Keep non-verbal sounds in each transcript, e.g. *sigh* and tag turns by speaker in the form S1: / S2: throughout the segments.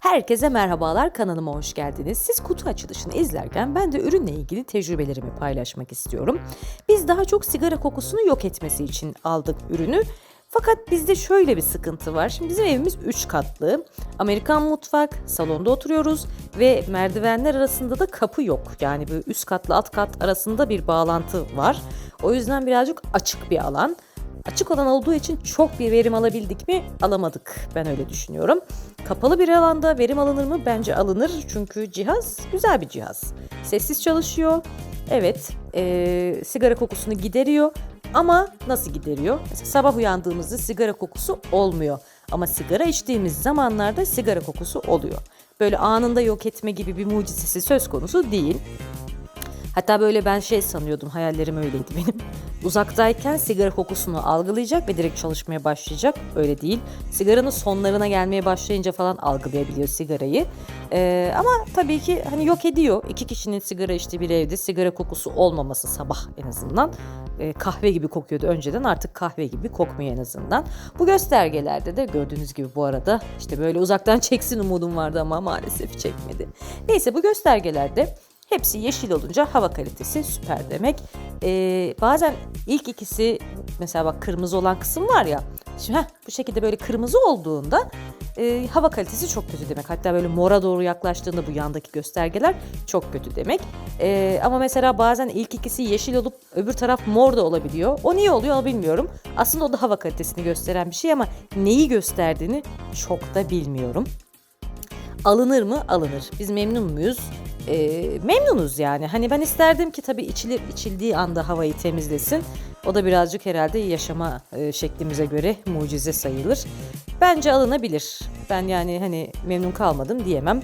S1: Herkese merhabalar kanalıma hoş geldiniz. Siz kutu açılışını izlerken ben de ürünle ilgili tecrübelerimi paylaşmak istiyorum. Biz daha çok sigara kokusunu yok etmesi için aldık ürünü. Fakat bizde şöyle bir sıkıntı var. Şimdi bizim evimiz 3 katlı. Amerikan mutfak, salonda oturuyoruz ve merdivenler arasında da kapı yok. Yani böyle üst katla alt kat arasında bir bağlantı var. O yüzden birazcık açık bir alan. Açık olan olduğu için çok bir verim alabildik mi? Alamadık. Ben öyle düşünüyorum. Kapalı bir alanda verim alınır mı? Bence alınır. Çünkü cihaz güzel bir cihaz. Sessiz çalışıyor. Evet, eee, sigara kokusunu gideriyor. Ama nasıl gideriyor? Mesela sabah uyandığımızda sigara kokusu olmuyor. Ama sigara içtiğimiz zamanlarda sigara kokusu oluyor. Böyle anında yok etme gibi bir mucizesi söz konusu değil. Hatta böyle ben şey sanıyordum, hayallerim öyleydi benim. *laughs* Uzaktayken sigara kokusunu algılayacak ve direkt çalışmaya başlayacak. Öyle değil. Sigaranın sonlarına gelmeye başlayınca falan algılayabiliyor sigarayı. Ee, ama tabii ki hani yok ediyor. İki kişinin sigara içtiği bir evde sigara kokusu olmaması sabah en azından. Ee, kahve gibi kokuyordu önceden artık kahve gibi kokmuyor en azından. Bu göstergelerde de gördüğünüz gibi bu arada işte böyle uzaktan *laughs* çeksin umudum vardı ama maalesef çekmedi. Neyse bu göstergelerde Hepsi yeşil olunca hava kalitesi süper demek. Ee, bazen ilk ikisi mesela bak kırmızı olan kısım var ya. Şimdi heh, bu şekilde böyle kırmızı olduğunda e, hava kalitesi çok kötü demek. Hatta böyle mora doğru yaklaştığında bu yandaki göstergeler çok kötü demek. Ee, ama mesela bazen ilk ikisi yeşil olup öbür taraf mor da olabiliyor. O niye oluyor bilmiyorum. Aslında o da hava kalitesini gösteren bir şey ama neyi gösterdiğini çok da bilmiyorum. Alınır mı? Alınır. Biz memnun muyuz? Ee, memnunuz yani. Hani ben isterdim ki tabii içilir, içildiği anda havayı temizlesin. O da birazcık herhalde yaşama e, şeklimize göre mucize sayılır. Bence alınabilir. Ben yani hani memnun kalmadım diyemem.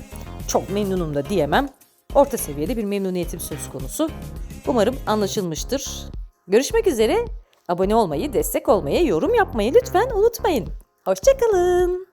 S1: Çok memnunum da diyemem. Orta seviyede bir memnuniyetim söz konusu. Umarım anlaşılmıştır. Görüşmek üzere. Abone olmayı, destek olmayı, yorum yapmayı lütfen unutmayın. Hoşçakalın.